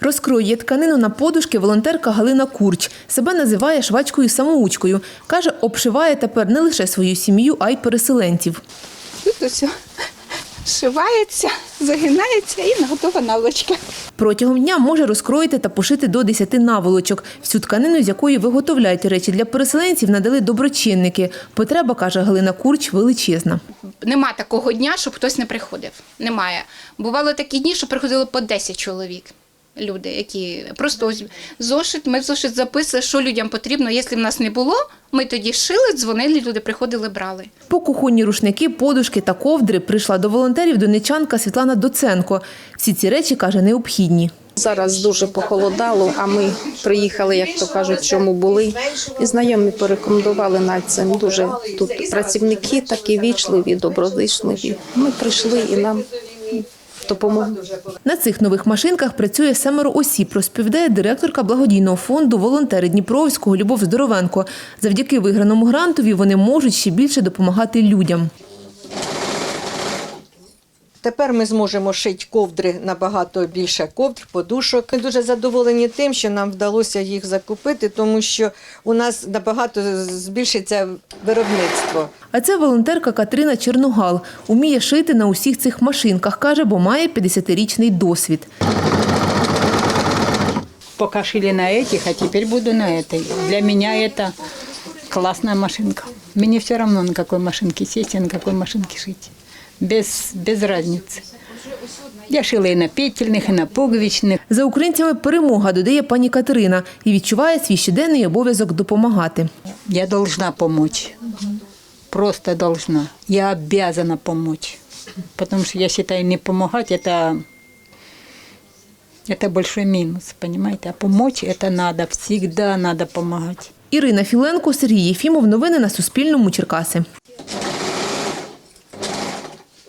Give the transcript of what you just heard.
Розкроює тканину на подушки волонтерка Галина Курч. Себе називає швачкою-самоучкою. Каже, обшиває тепер не лише свою сім'ю, а й переселенців. Тут усе зшивається, загинається і готова наволочка. Протягом дня може розкроїти та пошити до 10 наволочок. Всю тканину, з якої виготовляють речі для переселенців, надали доброчинники. Потреба, каже Галина Курч, величезна. Нема такого дня, щоб хтось не приходив. Немає. Бувало такі дні, що приходило по 10 чоловік. Люди, які просто ось зошит, ми в зошит записували, що людям потрібно. Якщо в нас не було, ми тоді шили, дзвонили, люди приходили, брали. По кухонні рушники, подушки та ковдри прийшла до волонтерів донечанка Світлана Доценко. Всі ці речі, каже, необхідні. Зараз дуже похолодало, а ми приїхали, як то кажуть, чому були. І знайомі порекомендували на це. Дуже тут працівники такі вічливі, доброзичливі. Ми прийшли і нам допомогли. На цих нових машинках працює семеро осіб, розповідає директорка благодійного фонду волонтери Дніпровського Любов Здоровенко. Завдяки виграному грантові вони можуть ще більше допомагати людям. Тепер ми зможемо шити ковдри набагато більше ковдр, подушок. Ми дуже задоволені тим, що нам вдалося їх закупити, тому що у нас набагато збільшиться виробництво. А це волонтерка Катерина Черногал. Уміє шити на усіх цих машинках, каже, бо має 50-річний досвід. Пока шили на этих, а теперь буду на этой. Для меня это классная машинка. Мне все равно на какой машинке сесть и на какой машинке шить. Без, без разницы. Я шила и на петельных, и на пуговичных. За українцями перемога, додає пані Катерина, і відчуває свій щоденний обов'язок допомагати. Я должна помочь. Просто должна. Я обязана помочь. Потому что я считаю, не помогать это, это большой минус, понимаете? А помочь это надо, всегда надо помогать. Ірина Філенко, Сергій Єфімов. Новини на Суспільному. Черкаси.